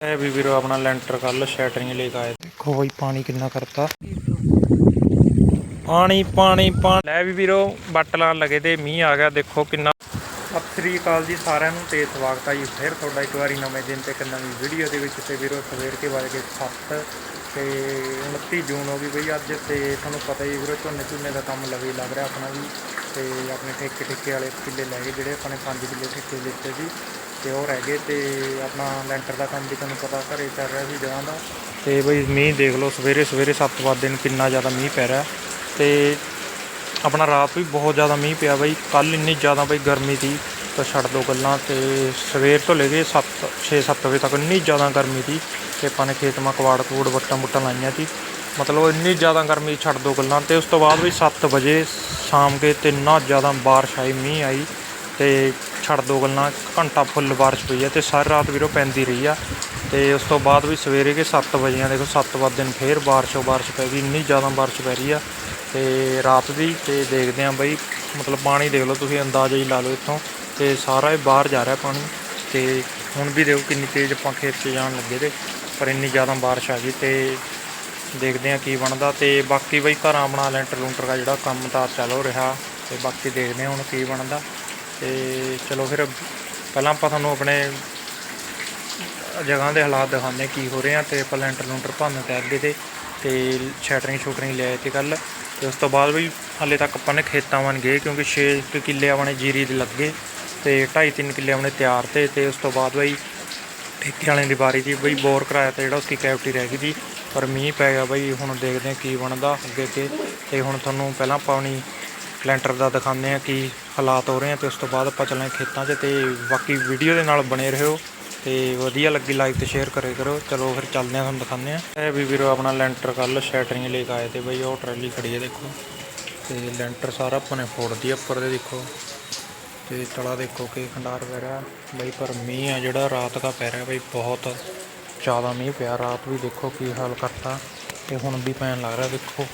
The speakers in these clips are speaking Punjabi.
ਇਹ ਵੀ ਵੀਰੋ ਆਪਣਾ ਲੈਂਟਰ ਕੱਲ ਸ਼ੈਟਰਿੰਗ ਲੈ ਕੇ ਆਏ। ਦੇਖੋ ਬਈ ਪਾਣੀ ਕਿੰਨਾ ਕਰਤਾ। ਪਾਣੀ ਪਾਣੀ ਪਾਣੀ। ਲੈ ਵੀ ਵੀਰੋ ਬੱਟ ਲਾਣ ਲਗੇ ਤੇ ਮੀਂਹ ਆ ਗਿਆ ਦੇਖੋ ਕਿੰਨਾ। ਸਤਿ ਸ੍ਰੀ ਅਕਾਲ ਜੀ ਸਾਰਿਆਂ ਨੂੰ ਤੇ ਸਵਾਗਤ ਹੈ ਜੀ ਫਿਰ ਤੁਹਾਡਾ ਇੱਕ ਵਾਰੀ ਨਵੇਂ ਦਿਨ ਤੇ ਇੱਕ ਨਵੀਂ ਵੀਡੀਓ ਦੇ ਵਿੱਚ ਤੇ ਵੀਰੋ ਸਵੇਰ ਕੇ ਵਜ ਗਏ 7 ਤੇ 29 ਜੂਨ ਹੋ ਗਈ ਬਈ ਅੱਜ ਤੇ ਤੁਹਾਨੂੰ ਪਤਾ ਹੀ ਵੀਰੋ ਝੋਨੇ ਝੋਨੇ ਦਾ ਕੰਮ ਲਵੇ ਲੱਗ ਰਿਹਾ ਆਪਣਾ ਵੀ ਤੇ ਆਪਣੇ ਠੇਕੇ ਠੇਕੇ ਵਾਲੇ ਕਿੱਲੇ ਲੈ ਗਏ ਜਿਹੜੇ ਆਪਾਂ ਨੇ 5 ਕਿੱਲੇ ਠੇਕੇ ਲਿੱਤੇ ਸੀ। ਤੇ ਉਹ ਰਹਿ ਗਏ ਤੇ ਆਪਣਾ ਲੈਂਟਰ ਦਾ ਕੰਮ ਵੀ ਤੁਹਾਨੂੰ ਪਤਾ ਘਰੇ ਚੱਲ ਰਿਹਾ ਸੀ ਜਗ੍ਹਾ ਦਾ। ਤੇ ਬਈ ਮੀਂਹ ਦੇਖ ਲਓ, ਸਵੇਰੇ ਸਵੇਰੇ 7 ਵਜੇ ਨੂੰ, ਕਿੰਨਾ ਜ਼ਿਆਦਾ ਮੀਂਹ ਪੈ ਰਿਹਾ। ਤੇ ਆਪਣਾ ਰਾਤ ਵੀ ਬਹੁਤ ਜ਼ਿਆਦਾ ਮੀਂਹ ਪਿਆ ਬਈ ਕੱਲ ਇੰਨੀ ਜ਼ਿਆਦਾ ਬਈ ਗਰਮੀ ਸੀ, ਤਾਂ ਛੱਡ ਦੋ ਗੱਲਾਂ। ਤੇ ਸਵੇਰ ਤੋਂ ਲੈ ਕੇ 7 6-7 ਵਜੇ ਤੱਕ ਇੰਨੀ ਜ਼ਿਆਦਾ ਗਰਮੀ ਸੀ ਤੇ ਆਪਾਂ ਨੇ ਖੇਤ ਮਾ ਕਵਾੜ ਕੂੜ ਵੱਟਾਂ ਬੁੱਟਾਂ ਲਾਈਆਂ ਸੀ। ਮਤਲਬ ਇੰਨੀ ਜ਼ਿਆਦਾ ਗਰਮੀ ਛੱਡ ਦੋ ਗੱਲਾਂ। ਤੇ ਉਸ ਤੋਂ ਬਾਅਦ ਵੀ 7 ਵਜੇ ਸ਼ਾਮ ਕੇ ਤੇ ਇੰਨਾ ਜ਼ਿਆਦਾ ਬਾਰਿਸ਼ ਆਈ, ਮੀਂਹ ਆਈ। ਤੇ ਛੱਡ ਦੋ ਗੱਲਾਂ, ਘੰਟਾ ਫੁੱਲ ਬਾਰਿਸ਼ ਪਈ ਆ ਤੇ ਸਾਰੀ ਰਾਤ ਵੀਰੋ ਪੈਂਦੀ ਰਹੀ ਆ। ਤੇ ਉਸ ਤੋਂ ਬਾਅਦ ਵੀ ਸਵੇਰੇ ਕੇ 7 ਵਜੇ ਆ, ਦੇਖੋ 7 ਵਜੇ ਦਿਨ ਫੇਰ ਬਾਰਿਸ਼ ਓ ਬਾਰਿਸ਼ ਪੈ ਗਈ, ਇੰਨੀ ਜ਼ਿਆਦਾ ਬਾਰਿਸ਼ ਪੈ ਰਹੀ ਆ। ਤੇ ਰਾਤ ਦੀ ਤੇ ਦੇਖਦੇ ਆ ਬਈ, ਮਤਲਬ ਪਾਣੀ ਦੇਖ ਲਓ ਤੁਸੀਂ, ਅੰਦਾਜ਼ਾ ਹੀ ਲਾ ਲਓ ਇੱਥੋਂ। ਤੇ ਸਾਰਾ ਇਹ ਬਾਹਰ ਜਾ ਰਿਹਾ ਪਾਣੀ। ਤੇ ਹੁਣ ਵੀ ਦੇਖੋ ਕਿੰਨੀ ਤੇਜ਼ ਆਪਾਂ ਖੇਤ 'ਚ ਜਾਣ ਲੱਗੇ ਤੇ, ਪਰ ਇੰਨੀ ਜ਼ਿਆਦਾ ਬਾਰਿਸ਼ ਆ ਗਈ ਤੇ ਦੇਖਦੇ ਆ ਕੀ ਬਣਦਾ। ਤੇ ਬਾਕੀ ਬਈ ਘਰਾਂ ਆਪਣਾ ਲੈਂਟਰ ਲੂੰਟਰ ਦਾ ਜਿਹੜਾ ਕੰਮ ਤਾਂ ਚੱਲ ਰਿਹਾ, ਤੇ ਬਾਕੀ ਦੇਖਦੇ ਆ ਹੁਣ ਕੀ ਬਣਦਾ। ਤੇ ਚਲੋ ਫਿਰ ਪਹਿਲਾਂ ਆਪਾਂ ਤੁਹਾਨੂੰ ਆਪਣੇ ਜਗ੍ਹਾ ਦੇ ਹਾਲਾਤ ਦਿਖਾਉਂਦੇ ਕੀ ਹੋ ਰਹੇ ਆ ਤੇ ਆਪਾਂ ਲੈਂਟਰ ਲੂੰਟਰ ਭੰਨ ਤੇ ਅੱਗੇ ਤੇ ਤੇ ਸ਼ੈਟਰਿੰਗ ਸ਼ੂਟਰਿੰਗ ਲਿਆਏ ਤੇ ਕੱਲ ਤੇ ਉਸ ਤੋਂ ਬਾਅਦ ਵੀ ਹਾਲੇ ਤੱਕ ਆਪਾਂ ਨੇ ਖੇਤਾਂ ਵੱਲ ਗਏ ਕਿਉਂਕਿ 6 ਕਿੱਲੇ ਆਪਣੇ ਜੀਰੀ ਦੇ ਲੱਗੇ ਤੇ 2.5 3 ਕਿੱਲੇ ਆਪਣੇ ਤਿਆਰ ਤੇ ਤੇ ਉਸ ਤੋਂ ਬਾਅਦ ਬਈ ਠੇਕੇ ਵਾਲਿਆਂ ਦੀ ਵਾਰੀ ਸੀ, ਬਈ ਬੋਰ ਕਰਾਇਆ ਤਾਂ ਜਿਹੜਾ ਉਸਦੀ ਕੈਵਿਟੀ ਰਹਿ ਗਈ ਸੀ, ਪਰ ਮੀਂਹ ਪੈ ਗਿਆ ਬਈ, ਹੁਣ ਦੇਖਦੇ ਆ ਕੀ ਬਣਦਾ ਅੱਗੇ ਅੱਗੇ। ਤੇ ਹੁਣ ਤੁਹਾਨੂੰ ਪਹਿਲਾਂ ਆਪਾਂ ਆਪਣੀ ਲੈਂਟਰ ਦਾ ਦਿਖਾਉਂਦੇ ਆ ਕੀ ਹਾਲਾਤ ਹੋ ਰਹੇ ਆ ਤੇ ਉਸ ਤੋਂ ਬਾਅਦ ਆਪਾਂ ਚੱਲਾਂਗੇ ਖੇਤਾਂ 'ਚ ਤੇ ਬਾਕੀ ਵੀਡੀਓ ਦੇ ਨਾਲ ਬਣੇ ਰਹੋ ਤੇ ਵਧੀਆ ਲੱਗੀ ਲਾਈਕ ਤੇ ਸ਼ੇਅਰ ਕਰੇ ਕਰੋ। ਚਲੋ ਫਿਰ ਚੱਲਦੇ ਆ ਤੁਹਾਨੂੰ ਦਿਖਾਉਂਦੇ ਆ ਇਹ ਵੀ ਵੀਰੋ ਆਪਣਾ ਲੈਂਟਰ ਕੱਲ ਸ਼ੈਟਰਿੰਗ ਲੈ ਕੇ ਆਏ ਤੇ ਬਈ ਉਹ ਟਰਾਲੀ ਖੜੀ ਹੈ ਦੇਖੋ। ਤੇ ਲੈਂਟਰ ਸਾਰਾ ਆਪਾਂ ਨੇ ਫੋੜਦੀ ਉੱਪਰ ਦੇ ਦੇਖੋ। ਤੇ ਤਲਾ ਦੇਖੋ ਕਿ ਖੰਡਾਰ ਪੈ ਰਿਹਾ। ਬਈ ਪਰ ਮੀਂਹ ਆ ਜਿਹੜਾ, ਰਾਤ ਦਾ ਪੈ ਰਿਹਾ ਬਈ ਬਹੁਤ। ਜ਼ਿਆਦਾ ਮੀਂਹ ਪਿਆ, ਰਾਤ ਵੀ ਦੇਖੋ ਕੀ ਹਾਲ ਕਰਤਾ। ਤੇ ਹੁਣ ਵੀ ਪੈਣ ਲੱਗ ਰਿਹਾ, ਦੇਖੋ।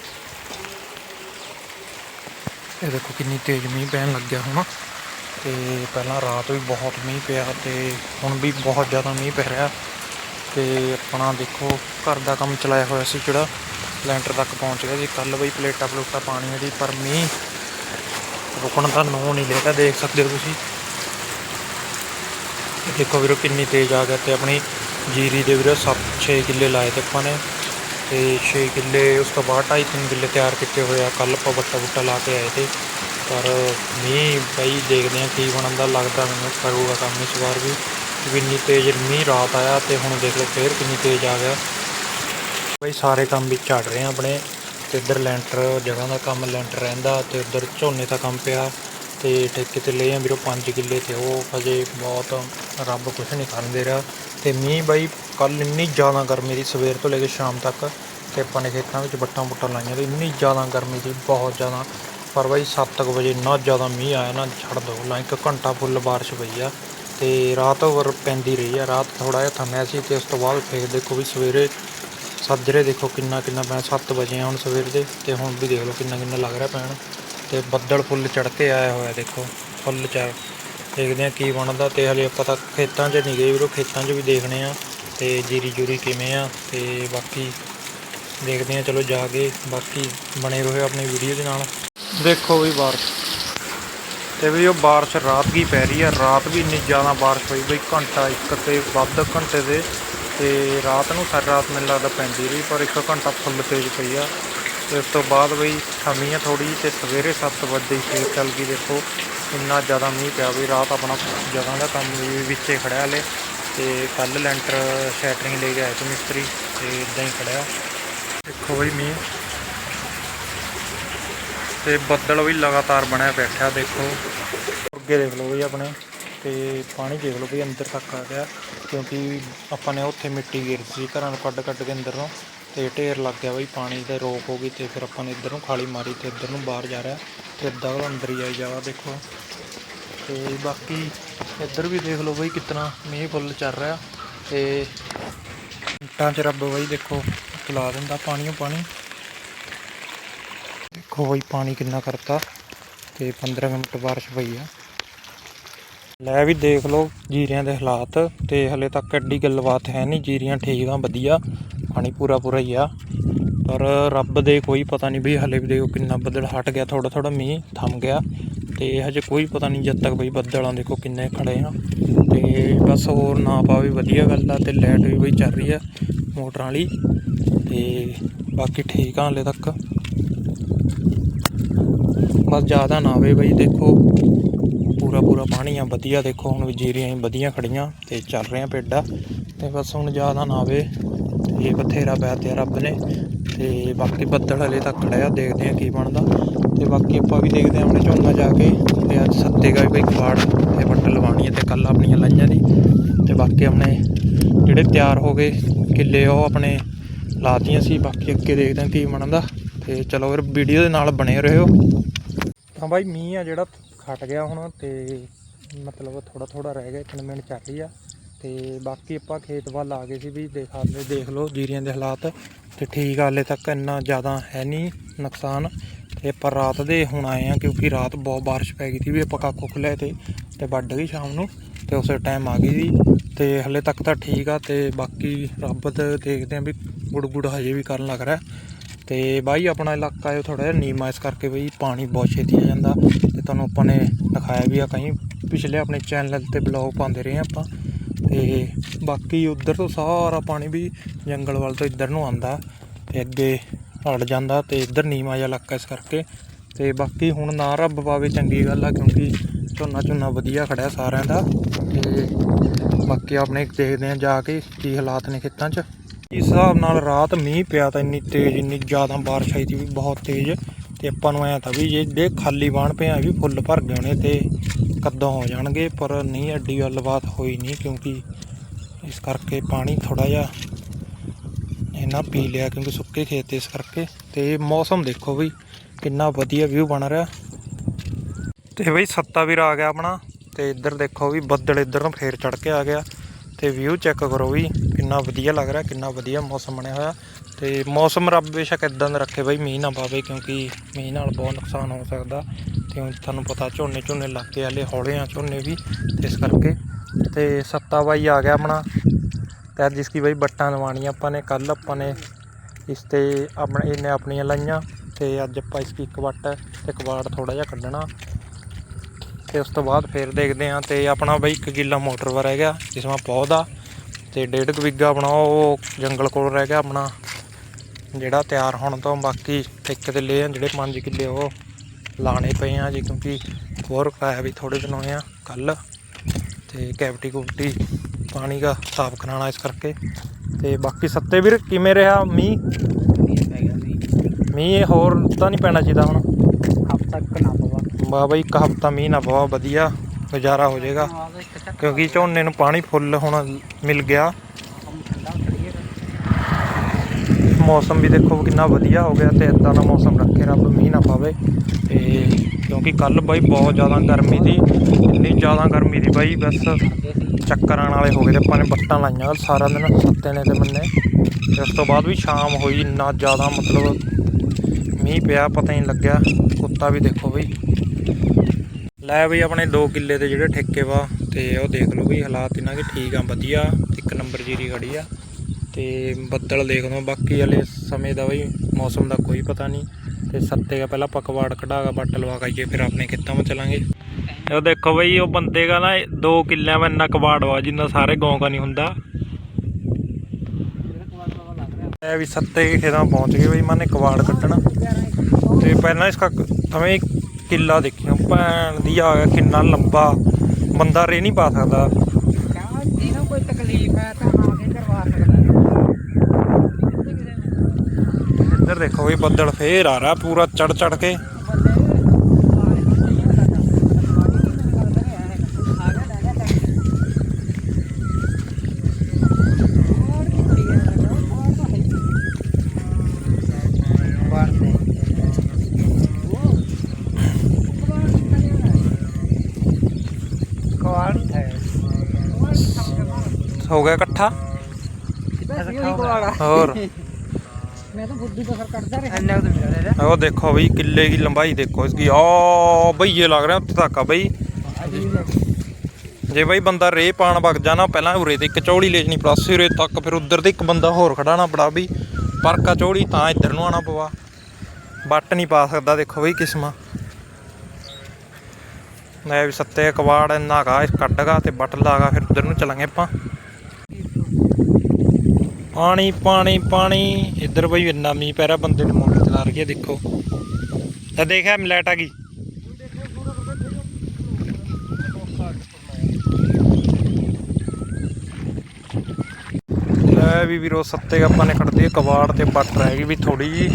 ਇਹ ਦੇਖੋ ਕਿੰਨੀ ਤੇਜ਼ ਮੀਂਹ ਪੈਣ ਲੱਗਿਆ ਹੁਣ। ਤੇ ਪਹਿਲਾਂ ਰਾਤ ਵੀ ਬਹੁਤ ਮੀਂਹ ਪਿਆ ਤੇ ਹੁਣ ਵੀ ਬਹੁਤ ਜ਼ਿਆਦਾ ਮੀਂਹ ਪੈ ਰਿਹਾ। ਤੇ ਆਪਣਾ ਦੇਖੋ ਘਰ ਦਾ ਕੰਮ ਚਲਾਇਆ ਹੋਇਆ ਸੀ ਜਿਹੜਾ, ਲੈਂਟਰ ਤੱਕ ਪਹੁੰਚ ਗਿਆ ਸੀ। ਕੱਲ ਬਈ ਪਲੇਟਾਂ ਪਲੂਟਾਂ ਪਾਣੀ ਦੀ ਪਰ ਮੀਂਹ ਰੁਕਣ ਦਾ ਨਾਂ ਨਹੀਂ ਲੈਦਾ ਦੇਖ ਸਕਦੇ ਹੋ ਤੁਸੀਂ। ਦੇਖੋ ਵੀਰੋ ਕਿੰਨੀ ਤੇਜ਼ ਆ ਗਿਆ ਤੇ ਆਪਣੀ ਜੀਰੀ ਦੇ ਵੀਰੋ 7 6 ਕਿੱਲੇ ਲਾਏ ਤੇ ਆਪਾਂ ਨੇ। ਤੇ 6 ਕਿੱਲੇ, ਉਸ ਤੋਂ ਬਾਅਦ 2.5 3 ਕਿੱਲੇ ਤਿਆਰ ਕੀਤੇ ਹੋਏ ਆ। ਕੱਲ ਆਪਾਂ ਵੱਟਾ ਬੁੱਟਾ ਲਾ ਕੇ ਆਏ ਤੇ। ਪਰ ਮੀਂਹ ਬਈ ਦੇਖਦੇ ਆ ਕੀ ਬਣਨ ਦਾ ਲੱਗਦਾ ਮੈਨੂੰ ਕਰੂਗਾ ਕੰਮ ਇਸ ਵਾਰ ਵੀ। ਕਿਉਂਕਿ ਇੰਨੀ ਤੇਜ਼ ਮੀਂਹ ਰਾਤ ਆਇਆ ਤੇ ਹੁਣ ਦੇਖ ਲਓ ਫੇਰ ਕਿੰਨੀ ਤੇਜ਼ ਆ ਗਿਆ। ਬਈ ਸਾਰੇ ਕੰਮ ਵੀ ਝੜ ਰਹੇ ਆ ਆਪਣੇ। ਤੇ ਇੱਧਰ ਲੈਂਟਰ, ਜਗ੍ਹਾ ਦਾ ਕੰਮ ਲੈਂਟਰ ਰਹਿੰਦਾ ਤੇ ਉੱਧਰ ਝੋਨੇ ਦਾ ਕੰਮ ਪਿਆ। ਤੇ ਠੇਕੇ ਤੇ ਲਏ ਆ ਵੀਰੋ 5 ਕਿੱਲੇ ਤੇ ਉਹ ਹਜੇ ਬਹੁਤ ਰੱਬ ਕੁਛ ਨਹੀਂ ਕਰਨ ਦੇ ਰਿਹਾ। ਤੇ ਮੀਂਹ ਬਾਈ ਕੱਲ ਇੰਨੀ ਜ਼ਿਆਦਾ ਗਰਮੀ ਸੀ, ਸਵੇਰ ਤੋਂ ਲੈ ਕੇ ਸ਼ਾਮ ਤੱਕ ਤੇ ਆਪਾਂ ਨੇ ਖੇਤਾਂ ਵਿੱਚ ਵੱਟਾਂ ਬੁੱਟਾਂ ਲਾਈਆਂ ਤੇ ਇੰਨੀ ਜ਼ਿਆਦਾ ਗਰਮੀ ਸੀ, ਬਹੁਤ ਜ਼ਿਆਦਾ। ਪਰ ਬਾਈ 7 ਵਜੇ ਇੰਨਾ ਜ਼ਿਆਦਾ ਮੀਂਹ ਆਇਆ ਨਾ, ਛੱਡ ਦੋ, ਲਾ ਇੱਕ ਘੰਟਾ ਫੁੱਲ ਬਾਰਿਸ਼ ਪਈ ਆ ਤੇ ਰਾਤ ਵਰ ਪੈਂਦੀ ਰਹੀ ਆ, ਰਾਤ ਥੋੜਾ ਜਿਹਾ ਥੰਮਿਆ ਸੀ ਤੇ ਉਸ ਤੋਂ ਬਾਅਦ ਫੇਰ ਦੇਖੋ ਵੀ ਸਵੇਰੇ ਸੱਜਰੇ ਦੇਖੋ ਕਿੰਨਾ ਕਿੰਨਾ ਪੈਣਾ 7 ਵਜੇ ਆ ਹੁਣ ਸਵੇਰ ਦੇ ਤੇ ਹੁਣ ਵੀ ਦੇਖ ਲਓ ਕਿੰਨਾ ਕਿੰਨਾ ਲੱਗ ਰਿਹਾ ਪੈਣ ਤੇ ਬੱਦਲ ਫੁੱਲ ਚੜ ਕੇ ਆਇਆ ਹੋਇਆ ਦੇਖੋ, ਫੁੱਲ ਚੜ ਦੇਖਦੇ ਆ ਕੀ ਬਣਦਾ ਤੇ ਹਲੇ ਆਪਾਂ ਤਾਂ ਖੇਤਾਂ 'ਚ ਨਹੀਂ ਗਏ ਵੀਰੋ, ਖੇਤਾਂ 'ਚ ਵੀ ਦੇਖਣੇ ਆ ਤੇ ਜੀਰੀ ਜੂਰੀ ਕਿਵੇਂ ਆ ਤੇ ਬਾਕੀ ਦੇਖਦੇ ਆ ਚਲੋ ਜਾ ਕੇ ਬਾਕੀ ਬਣੇ ਰਹੋ ਆਪਣੀ ਵੀਡੀਓ ਦੇ ਨਾਲ। ਦੇਖੋ ਵੀ ਬਾਰਿਸ਼ ਤੇ ਵੀ ਉਹ ਬਾਰਿਸ਼ ਰਾਤ ਕੀ ਪੈ ਰਹੀ ਆ, ਰਾਤ ਵੀ ਇੰਨੀ ਜ਼ਿਆਦਾ ਬਾਰਿਸ਼ ਹੋਈ ਬਈ ਘੰਟਾ ਇੱਕ ਤੇ ਵੱਧ ਘੰਟੇ ਦੇ ਤੇ ਰਾਤ ਨੂੰ ਸਾਰੀ ਰਾਤ ਮੈਨੂੰ ਲੱਗਦਾ ਪੈਂਦੀ ਰਹੀ, ਪਰ ਇੱਕ ਘੰਟਾ ਫੁੱਲ ਤੇਜ਼ ਪਈ ਆ। ਤੇ ਉਸ ਤੋਂ ਬਾਅਦ ਬਈ ਥਮੀ ਆ ਥੋੜੀ ਤੇ ਸਵੇਰੇ 7 ਵਜੇ ਫੇਰ ਚੱਲ ਗਈ ਦੇਖੋ। ਇੰਨਾ ਜ਼ਿਆਦਾ ਮੀਂਹ ਪਿਆ ਵੀ ਰਾਤ ਆਪਣਾ ਜਗ੍ਹਾ ਦਾ ਕੰਮ ਵੀ ਵਿੱਚੇ ਖੜਿਆ ਹਲੇ ਤੇ ਕੱਲ ਲੈਂਟਰ ਸ਼ੈਟਰਿੰਗ ਲੈ ਕੇ ਆਏ ਤੇ ਮਿਸਤਰੀ ਤੇ ਇਦਾਂ ਹੀ ਖੜਿਆ। ਦੇਖੋ ਬਈ ਮੀਂਹ। ਤੇ ਬੱਦਲ ਵੀ ਲਗਾਤਾਰ ਬਣਿਆ ਬੈਠਾ ਦੇਖੋ। ਅੱਗੇ ਦੇਖ ਲਓ ਬਈ ਆਪਣੇ ਤੇ ਪਾਣੀ ਦੇਖ ਲਓ ਬਈ ਅੰਦਰ ਤੱਕ ਆ ਗਿਆ ਕਿਉਂਕਿ ਆਪਾਂ ਨੇ ਉੱਥੇ ਮਿੱਟੀ ਗੇਰੀ ਸੀ, ਘਰਾਂ ਨੂੰ ਕੱਢ ਕੱਢ ਕੇ ਅੰਦਰ। ਨੂੰ ਤੇ ਢੇਰ ਲੱਗ ਗਿਆ ਬਈ, ਪਾਣੀ ਤੇ ਰੋਕ ਹੋ ਗਈ ਤੇ ਫਿਰ ਆਪਾਂ ਨੇ ਇੱਧਰ ਨੂੰ ਖਾਲੀ ਮਾਰੀ ਤੇ ਇੱਧਰ ਨੂੰ ਬਾਹਰ ਜਾ ਰਿਹਾ। ਤੇ ਅੱਧਾ ਕੁ ਅੰਦਰ ਹੀ ਆਈ ਜਾਵਾ ਦੇਖੋ। ਤੇ ਬਾਕੀ ਇੱਧਰ ਵੀ ਦੇਖ ਲਓ ਬਈ ਕਿਤਨਾ ਮੀਂਹ ਫੁੱਲ ਚੱਲ ਰਿਹਾ। ਤੇ ਮਿੰਟਾਂ ਚ ਰੱਬ ਬਈ ਦੇਖੋ, ਚਲਾ ਦਿੰਦਾ ਪਾਣੀਓ ਪਾਣੀ। ਦੇਖੋ ਬਈ ਪਾਣੀ ਕਿੰਨਾ ਕਰਤਾ। ਤੇ 15 ਮਿੰਟ ਬਾਰਿਸ਼ ਪਈ ਆ। ਲੈ ਵੀ ਦੇਖ ਲਓ ਜੀਰਿਆਂ ਦੇ ਹਾਲਾਤ ਤੇ ਹਲੇ ਤੱਕ ਐਡੀ ਗੱਲਬਾਤ ਹੈ ਨਹੀਂ, ਜੀਰੀਆਂ ਠੀਕ ਆ, ਵਧੀਆ, ਪਾਣੀ ਪੂਰਾ ਪੂਰਾ ਹੀ ਆ। ਪਰ ਰੱਬ ਦੇ ਕੋਈ ਪਤਾ ਨਹੀਂ ਬਈ ਹਲੇ ਵੀ ਦੇਖੋ ਕਿੰਨਾ ਬੱਦਲ ਹਟ ਗਿਆ ਥੋੜਾ ਥੋੜਾ ਮੀਂਹ ਥੰਮ ਗਿਆ ਤੇ ਹਜੇ ਕੋਈ ਪਤਾ ਨਹੀਂ ਜਦ ਤੱਕ ਬਈ ਬੱਦਲਾਂ ਦੇਖੋ ਕਿੰਨੇ ਖੜੇ ਆ। ਤੇ ਬਸ ਹੋਰ ਨਾ ਪਾਵੇ ਵਧੀਆ ਗੱਲ ਆ ਤੇ ਲਾਈਟ ਵੀ ਬਈ ਚੱਲ ਰਹੀ ਆ ਮੋਟਰਾਂ ਵਾਲੀ ਤੇ ਬਾਕੀ ਠੀਕ ਆ ਹਲੇ ਤੱਕ। ਬਸ ਜ਼ਿਆਦਾ ਨਾ ਆਵੇ ਬਈ ਦੇਖੋ। ਪੂਰਾ ਪੂਰਾ ਪਾਣੀ ਆ, ਵਧੀਆ ਦੇਖੋ ਹੁਣ ਜੀਰੀਆਂ ਵਧੀਆ ਖੜੀਆਂ ਤੇ ਚੱਲ ਰਹੇ ਆ। ਪੇਡਾ ਤੇ ਬਸ ਹੁਣ ਜ਼ਿਆਦਾ ਨਾ ਆਵੇ, ਇਹ ਬਥੇਰਾ ਪੈ ਤੇ ਰੱਬ ਨੇ ਤੇ ਬਾਕੀ ਬੱਦਲ ਹਲੇ ਤੱਕ ਖੜਿਆ ਦੇਖਦੇ ਆ ਕੀ ਬਣਦਾ। ਤੇ ਬਾਕੀ ਆਪਾਂ ਵੀ ਦੇਖਦੇ ਆ ਆਪਣੇ ਝੋਨਾ ਜਾ ਕੇ ਤੇ ਅੱਜ ਸੱਤੇਗਾ ਵੀ ਕੋਈ ਕਵਾੜ ਤੇ ਵੱਟ ਲਵਾਉਣੀ ਹੈ ਤੇ ਕੱਲ ਆਪਣੀਆਂ ਲਾਈਆਂ ਦੀ। ਤੇ ਬਾਕੀ ਆਪਣੇ ਜਿਹੜੇ ਤਿਆਰ ਹੋ ਗਏ, ਕਿੱਲੇ ਉਹ ਆਪਣੇ ਲਾਤੀਆਂ ਸੀ, ਬਾਕੀ ਅੱਗੇ ਦੇਖਦੇ ਆ ਕੀ ਬਣਦਾ। ਤੇ ਚਲੋ ਫਿਰ ਵੀਡੀਓ ਦੇ ਨਾਲ ਬਣੇ ਰਹੋ। ਹਾਂ ਬਾਈ ਮੀਂਹ ਆ ਜਿਹੜਾ ਖਟ ਗਿਆ ਹੁਣ ਤੇ ਮਤਲਬ ਥੋੜਾ ਥੋੜਾ ਰਹਿ ਗਿਆ, ਇੱਕ ਮਿੰਟ ਚੱਲ ਰਹੀ ਆ ਤੇ ਬਾਕੀ ਆਪਾਂ ਖੇਤ ਵੱਲ ਆ ਗਏ ਸੀ ਵੀ ਦੇਖ ਹਾਲੇ ਦੇਖ ਲਓ ਜੀਰੀਆਂ ਦੇ ਹਾਲਾਤ। ਤੇ ਠੀਕ ਆ, ਹਾਲੇ ਤੱਕ ਇੰਨਾ ਜ਼ਿਆਦਾ ਹੈ ਨਹੀਂ ਨੁਕਸਾਨ। ਤੇ ਆਪਾਂ ਰਾਤ ਦੇ ਹੁਣ ਆਏ ਆ ਕਿਉਂਕਿ ਰਾਤ ਬਹੁਤ ਬਾਰਿਸ਼ ਪੈ ਗਈ ਸੀ ਵੀ ਆਪਾਂ ਕਾਕੋ ਖੁੱਲੇ ਤੇ ਤੇ ਵੱਢ ਗਈ ਸ਼ਾਮ ਨੂੰ ਤੇ ਉਸੇ ਟਾਈਮ ਆ ਗਈ ਸੀ। ਤੇ ਹਲੇ ਤੱਕ ਤਾਂ ਠੀਕ ਆ ਤੇ ਬਾਕੀ ਰੱਬ ਤੇ ਦੇਖਦੇ ਆ ਵੀ ਗੁੜ ਗੁੜ ਹਜੇ ਵੀ ਕਰਨ ਲੱਗ ਰਿਹਾ। ਤੇ ਬਾਈ ਆਪਣਾ ਇਲਾਕਾ ਹੈ ਥੋੜਾ ਜਿਹਾ ਨੀਵਾਂ, ਇਸ ਕਰਕੇ ਬਈ ਪਾਣੀ ਬਹੁਤ ਛੇਤੀ ਆ ਜਾਂਦਾ। ਤੇ ਤੁਹਾਨੂੰ ਆਪਾਂ ਨੇ ਦਿਖਾਇਆ ਵੀ ਆ ਕਈ ਪਿਛਲੇ ਆਪਣੇ ਚੈਨਲ ਤੇ ਬਲੌਗ ਪਾਉਂਦੇ ਰਹੇ ਆ ਆਪਾਂ। ਤੇ ਬਾਕੀ ਉਧਰ ਤੋਂ ਸਾਰਾ ਪਾਣੀ ਵੀ ਜੰਗਲ ਵੱਲ ਤੋਂ ਇੱਧਰ ਨੂੰ ਆਉਂਦਾ ਤੇ ਅੱਗੇ ਹਟ ਜਾਂਦਾ ਤੇ ਇੱਧਰ ਨੀਵਾਂ ਜਿਹਾ ਇਲਾਕਾ ਇਸ ਕਰਕੇ। ਤੇ ਬਾਕੀ ਹੁਣ ਨਾ ਰੱਬ ਪਾਵੇ ਚੰਗੀ ਗੱਲ ਆ, ਕਿਉਂਕਿ ਝੋਨਾ ਝੋਨਾ ਵਧੀਆ ਖੜਿਆ ਸਾਰਿਆਂ ਦਾ। ਤੇ ਬਾਕੀ ਆਪਣੇ ਦੇਖਦੇ ਆ ਜਾ ਕੇ ਕੀ ਹਾਲਾਤ ਨੇ ਖੇਤਾਂ 'ਚ। ਇਸ ਹਿਸਾਬ ਨਾਲ ਰਾਤ ਮੀਂਹ ਪਿਆ ਤਾਂ ਇੰਨੀ ਤੇਜ਼, ਇੰਨੀ ਜ਼ਿਆਦਾ ਬਾਰਿਸ਼ ਆਈ ਸੀ ਵੀ ਬਹੁਤ ਤੇਜ਼ ਤੇ ਆਪਾਂ ਨੂੰ ਐਂ ਤਾਂ ਵੀ ਜੇ ਦੇ ਖਾਲੀ ਬਾਣ ਪਿਆ ਵੀ ਫੁੱਲ ਭਰ ਗਏ ਹੋਣੇ ਤੇ ਕਦੋਂ ਹੋ ਜਾਣਗੇ, ਪਰ ਨਹੀਂ, ਐਡੀ ਗੱਲਬਾਤ ਹੋਈ ਨਹੀਂ ਕਿਉਂਕਿ ਇਸ ਕਰਕੇ ਪਾਣੀ ਥੋੜਾ ਜਿਹਾ ਇਹਨਾਂ ਪੀ ਲਿਆ ਕਿਉਂਕਿ ਸੁੱਕੇ ਖੇਤ ਇਸ ਕਰਕੇ ਤੇ ਮੌਸਮ ਦੇਖੋ ਵੀ ਕਿੰਨਾ ਵਧੀਆ ਵਿਊ ਬਣ ਰਿਹਾ। ਤੇ ਬਈ ਸੱਤਾ ਵੀਰ ਆ ਗਿਆ ਆਪਣਾ ਤੇ ਇੱਧਰ ਦੇਖੋ ਵੀ ਬੱਦਲ ਇੱਧਰ ਨੂੰ ਫੇਰ ਚੜ ਕੇ ਆ ਗਿਆ ਤੇ ਵਿਊ ਚੈੱਕ ਕਰੋ ਵੀ ਕਿੰਨਾ ਵਧੀਆ ਲੱਗ ਰਿਹਾ, ਕਿੰਨਾ ਵਧੀਆ ਮੌਸਮ ਬਣਿਆ ਹੋਇਆ। ਤੇ ਮੌਸਮ ਰੱਬ ਬੇਸ਼ੱਕ ਇਦਾਂ ਦਾ ਰੱਖੇ ਬਈ, ਮੀਂਹ ਨਾ ਪਾਵੇ ਕਿਉਂਕਿ ਮੀਂਹ ਨਾਲ ਬਹੁਤ ਨੁਕਸਾਨ ਹੋ ਸਕਦਾ। ਤੇ ਹੁਣ ਤੁਹਾਨੂੰ ਪਤਾ ਝੋਨੇ ਝੋਨੇ ਲੱਗੇ ਹਲੇ ਹੌਲੇ ਆ ਝੋਨੇ ਵੀ, ਤੇ ਇਸ ਕਰਕੇ। ਤੇ ਸੱਤਾ ਬਾਈ ਆ ਗਿਆ ਆਪਣਾ, ਤੇ ਅੱਜ ਇਸकी ਬਈ ਬੱਟਾਂ ਲਵਾਉਣੀਆਂ ਆਪਾਂ ਨੇ ਕੱਲ ਆਪਾਂ ਨੇ ਇਸ ਤੇ ਆਪਣੇ, ਇਹਨੇ ਆਪਣੀਆਂ ਲਾਈਆਂ, ਤੇ ਅੱਜ ਆਪਾਂ ਇਸकी ਇੱਕ ਵੱਟ ਤੇ ਕਵਾੜ ਥੋੜਾ ਜਿਹਾ ਕੱਢਣਾ। ਤੇ ਉਸ ਤੋਂ ਬਾਅਦ ਫੇਰ ਦੇਖਦੇ ਆਂ ਤੇ ਆਪਣਾ ਬਈ 1 ਕਿੱਲਾ ਮੋਟਰ ਵਾ ਰਹਿ ਗਿਆ ਜਿਸ ਮਾ ਪੌਦਾ ਤੇ ਡੇਢ ਕੁ ਵਿੱਗਾ ਆਪਣਾ ਉਹ ਜੰਗਲ ਕੋਲ ਰਹਿ ਗਿਆ ਆਪਣਾ ਜਿਹੜਾ ਤਿਆਰ ਹੋਣ ਤੋਂ ਬਾਕੀ ਠੇਕੇ ਤੇ ਆ ਜਿਹੜੇ 5 ਕਿੱਲੇ ਉਹ ਲਾਣੇ ਪਏ ਆ ਜੀ ਕਿਉਂਕਿ ਹੋਰ ਕਰਾਇਆ ਵੀ ਥੋੜੇ ਦਿਨ ਹੋਏ ਆ ਕੱਲ ਤੇ ਕੈਵਿਟੀ ਕੁਵਟੀ ਪਾਣੀ ਦਾ ਸਾਫ਼ ਕਰਾਉਣਾ ਇਸ ਕਰਕੇ। ਤੇ ਬਾਕੀ ਸੱਤੇ ਵੀਰ ਕਿਵੇਂ ਰਿਹਾ ਮੀਂਹ? ਮੀਂਹ ਇਹ ਹੋਰ ਤਾਂ ਨਹੀਂ ਪੈਣਾ ਚਾਹੀਦਾ ਹੁਣ। ਹਫ਼ਤਾ ਤੱਕ ਨਾ ਪਵਾ। ਬਾ ਬਈ ਇੱਕ ਹਫਤਾ ਮੀਂਹ ਨਾ ਪਵਾ ਵਧੀਆ। ਗੁਜ਼ਾਰਾ ਹੋ ਜਾਏਗਾ। ਕਿਉਂਕਿ ਝੋਨੇ ਨੂੰ ਪਾਣੀ ਫੁੱਲ ਹੁਣ ਮਿਲ ਗਿਆ। ਮੌਸਮ ਵੀ ਦੇਖੋ ਕਿੰਨਾ ਵਧੀਆ ਹੋ ਗਿਆ ਤੇ ਇਦਾਂ ਦਾ ਮੌਸਮ ਰੱਖੇ ਰੱਬ ਮੀਂਹ ਨਾ ਪਾਵੇ। ਤੇ ਕਿਉਂਕਿ ਕੱਲ ਬਾਈ ਬਹੁਤ ਜ਼ਿਆਦਾ ਗਰਮੀ ਦੀ ਇੰਨੀ ਜ਼ਿਆਦਾ ਗਰਮੀ ਦੀ ਬਾਈ, ਬਸ ਚੱਕਰ ਆਉਣ ਵਾਲੇ ਹੋ ਗਏ ਤੇ ਆਪਾਂ ਨੇ ਬੱਟਾਂ ਲਾਈਆਂ ਸਾਰਾ ਦਿਨ ਸੱਤੇ ਨੇ ਤੇ ਮੰਨੇ ਤੇ ਉਸ ਤੋਂ ਬਾਅਦ ਵੀ ਸ਼ਾਮ ਹੋਈ, ਇੰਨਾ ਜ਼ਿਆਦਾ ਮਤਲਬ ਮੀਂਹ ਪਿਆ, ਪਤਾ ਹੀ ਨਹੀਂ ਲੱਗਿਆ। ਕੁੱਤਾ ਵੀ ਦੇਖੋ ਬਈ। ਲੈ ਬਈ ਆਪਣੇ 2 ਕਿੱਲੇ ਦੇ ਜਿਹੜੇ ਠੇਕੇ ਵਾ, ਤੇ ਉਹ ਦੇਖ ਲਓ ਬਈ ਹਾਲਾਤ ਇਹਨਾਂ ਦੇ ਠੀਕ ਆ, ਵਧੀਆ। ਇੱਕ ਨੰਬਰ ਜੀਰੀ ਖੜੀ ਆ, ਤੇ ਬੱਦਲ ਦੇਖ ਲਓ। ਬਾਕੀ ਵਾਲੇ ਸਮੇਂ ਦਾ ਬਈ ਮੌਸਮ ਦਾ ਕੋਈ ਪਤਾ ਨਹੀਂ। ਤੇ ਸੱਤੇ ਦਾ ਪਹਿਲਾਂ ਪਕਵਾੜ ਕਢਾਗਾ ਬੱਟ ਲਵਾ ਕੇ ਫਿਰ ਆਪਣੇ ਖੇਤਾਂ 'ਚ ਚਲਾਂਗੇ। ਉਹ ਦੇਖੋ ਬਈ, ਉਹ ਬੰਦੇ ਦਾ ਨਾ 2 ਕਿੱਲਿਆਂ ਵਿੱਚ ਇੰਨਾ ਕਬਾੜ ਵਾ, ਜਿੰਨਾ ਸਾਰੇ ਗਾਉਂ ਕਾ ਨਹੀਂ ਹੁੰਦਾ। ਇਹ ਵੀ ਸੱਤੇ ਖੇਤਾਂ ਪਹੁੰਚ ਗਏ ਬਈ, ਮਾਨੇ ਕਬਾੜ ਕੱਢਣ। ਤੇ ਪਹਿਲਾਂ ਇਸ ਤਵੇਂ ਕਿੱਲਾ ਦੇਖਿਓ, ਭੈਣ ਦੀ ਆ ਗਿਆ ਕਿੰਨਾ ਲੰਬਾ। ਬੰਦਾ ਰੇ ਨਹੀਂ ਪਾ ਸਕਦਾ। ਕਹਾਂ ਕੋਈ ਤਕਲੀਫ ਹੈ ਤਾਂ ਆ ਕੇ ਕਰਵਾ ਸਕਦਾ ਇੱਧਰ ਦੇਖੋ ਵੀ ਬੱਦਲ ਫੇਰ ਆ ਰਿਹਾ, ਪੂਰਾ ਚੜ ਚੜ ਕੇ। ਹੋ ਗਿਆ ਇਕੱਠਾ। ਹੋਰ। ਮੈਂ ਤਾਂ ਬੁੱਧੀ ਬਸਰ ਕੱਢਦਾ ਰਿਹਾ। ਇੰਨਾ ਤਾਂ ਮਿਲ ਰਿਹਾ ਉਹ ਦੇਖੋ ਬਈ ਕਿੱਲੇ ਦੀ ਲੰਬਾਈ ਦੇਖੋ ਇਸकी ਆ ਬਈ ਇਹ ਲੱਗ ਰਿਹਾ ਉੱਥੇ ਤੱਕ ਆ ਬਈ। ਜੇ ਬਾਈ ਬੰਦਾ ਰੇ ਪਾਣ ਵਗ ਜਾਣਾ ਪਹਿਲਾਂ ਉਰੇ ਤੇ ਇੱਕ ਚੌੜੀ ਲੇਜਣੀ ਪਲੱਸ ਉਰੇ ਤੱਕ ਫਿਰ ਉਧਰ ਤੇ ਇੱਕ ਬੰਦਾ ਹੋਰ ਖੜਾਣਾ ਬੜਾ ਵੀ ਪਰਕਾ ਚੌੜੀ ਤਾਂ ਇੱਧਰ ਨੂੰ ਆਣਾ ਪਵਾ ਬੱਟ ਨਹੀਂ ਪਾ ਸਕਦਾ ਦੇਖੋ ਬਈ ਕਿਸਮਾ। ਮੈਂ ਵੀ ਸੱਤੇ ਕਵਾੜ ਇੰਨਾ ਕਾ ਕੱਢਗਾ ਤੇ ਬੱਟ ਲਾਗਾ ਫਿਰ ਉਧਰ ਨੂੰ ਚੱਲਾਂਗੇ ਆਪਾਂ। ਪਾਣੀ ਪਾਣੀ ਪਾਣੀ। ਇੱਧਰ ਬਈ ਇੰਨਾ ਮੀਂਹ ਪੈ ਰਿਹਾ, ਬੰਦੇ ਨੇ ਮੋਟਰ ਚਲਾ ਰਹੀ ਹੈ, ਦੇਖੋ। ਤਾਂ ਦੇਖਿਆ ਮਲੈਟ ਆ ਗਈ। ਲੈ ਵੀ ਵੀਰੋ, ਸੱਤੇ ਆਪਾਂ ਨੇ ਖੜਦੀ ਕਵਾੜ ਤੇ ਬੱਟ ਰਹਿ ਗਈ ਵੀ ਥੋੜੀ ਜੀ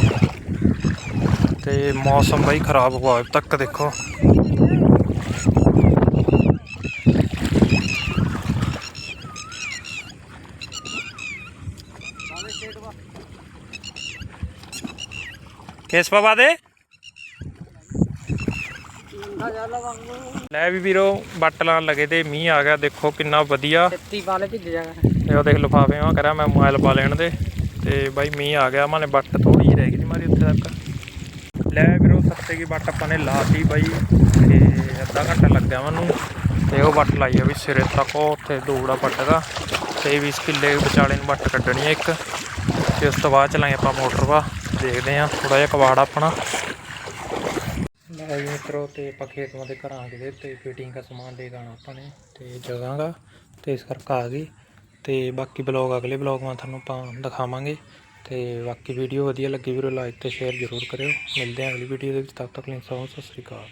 ਤੇ ਮੌਸਮ ਬਾਈ ਖਰਾਬ ਹੋਇਆ, ਤੱਕ ਦੇਖੋ। ਕਿਸ ਪਵਾ ਦੇ? ਲੈ ਵੀ ਵੀਰੋ ਬੱਟ ਲਾਣ ਲਗੇ ਤੇ ਮੀਂਹ ਆ ਗਿਆ ਦੇਖੋ ਕਿੰਨਾ ਵਧੀਆ। ਛੱਤੀ ਵਾਲੇ ਭਿੱਜ ਜਾਗਾ ਤੇ ਉਹ ਦੇਖ ਲਫਾਫੇ ਮੈਂ ਕਰਿਆ ਮੈਂ ਮੋਬਾਈਲ ਪਾ ਲੈਣ ਦੇ। ਤੇ ਬਾਈ ਮੀਂਹ ਆ ਗਿਆ ਮਾਨੇ ਬੱਟ ਥੋੜੀ ਜਿਹੀ ਰਹਿ ਗਈ ਸੀ ਮਾਰੀ ਉੱਥੇ ਤੱਕ। ਲੈ ਵੀਰੋ ਸੱਤੇ ਕੀ ਬੱਟ ਆਪਾਂ ਨੇ ਲਾਤੀ ਬਾਈ ਤੇ ਅੱਧਾ ਘੰਟਾ ਲੱਗਿਆ ਮੈਨੂੰ। ਤੇ ਉਹ ਬੱਟ ਲਾਈ ਆ ਵੀ ਸਿਰੇ ਤੱਕ ਉਹ ਉੱਥੇ ਦੂੜਾ ਪੱਟ ਦਾ। ਤੇ 20 ਕਿੱਲੇ ਵਿਚਾਲੇ ਨੂੰ ਬੱਟ ਕੱਢਣੀ ਆ ਇੱਕ। ਤੇ ਉਸ ਤੋਂ ਬਾਅਦ ਚਲਾਂਗੇ ਆਪਾਂ ਮੋਟਰ ਵਾ। ਦੇਖਦੇ ਆ ਥੋੜਾ ਜਿਹਾ ਕਵਾੜ ਆਪਣਾ। ਲੈ ਜੀ ਮਿੱਤਰੋ, ਤੇ ਆਪਾਂ ਖੇਤ ਦੇ ਘਰਾਂ ਗਏ ਤੇ ਫਿਟਿੰਗ ਦਾ ਸਮਾਨ ਲੈ ਕੇ ਆਉਣਾ ਆਪਾਂ ਨੇ, ਤੇ ਜਗਾਂਗਾ ਗਾ ਤੇ ਇਸ ਕਰਕੇ ਆ ਗਈ। ਤੇ ਬਾਕੀ ਬਲੌਗ ਅਗਲੇ ਬਲੌਗ ਮੈਂ ਤੁਹਾਨੂੰ ਆਪਾਂ ਦਿਖਾਵਾਂਗੇ। ਤੇ ਬਾਕੀ ਵੀਡੀਓ ਵਧੀਆ ਲੱਗੀ ਵੀਰੋ ਲਾਈਕ ਤੇ ਸ਼ੇਅਰ ਜ਼ਰੂਰ ਕਰਿਓ। ਮਿਲਦੇ ਹਾਂ ਅਗਲੀ ਵੀਡੀਓ ਦੇ ਵਿੱਚ, ਤਦ ਤੱਕ ਲਈ ਸਤਿ ਸ਼੍ਰੀ ਅਕਾਲ।